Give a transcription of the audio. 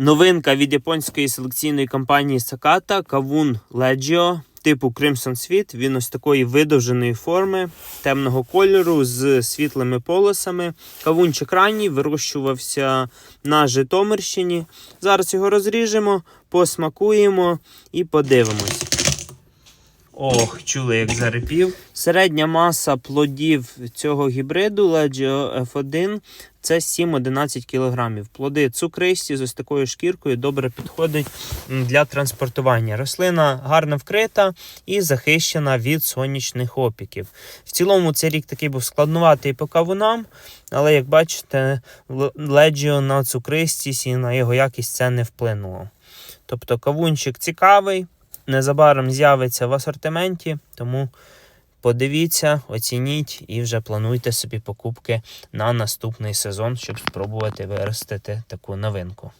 Новинка від японської селекційної компанії Sakata Кавун Леджіо, типу Crimson Sweet. Він ось такої видовженої форми, темного кольору з світлими полосами. Кавунчик ранній вирощувався на Житомирщині. Зараз його розріжемо, посмакуємо і подивимось. Ох, чули, як зарипів. Середня маса плодів цього гібриду Legio F1 це 7-11 кг. Плоди цукристі з ось такою шкіркою добре підходить для транспортування. Рослина гарно вкрита і захищена від сонячних опіків. В цілому цей рік такий був складнуватий по кавунам, але як бачите, Legio на цукристість і на його якість це не вплинуло. Тобто кавунчик цікавий, незабаром з'явиться в асортименті, тому подивіться, оцініть і вже плануйте собі покупки на наступний сезон, щоб спробувати виростити таку новинку.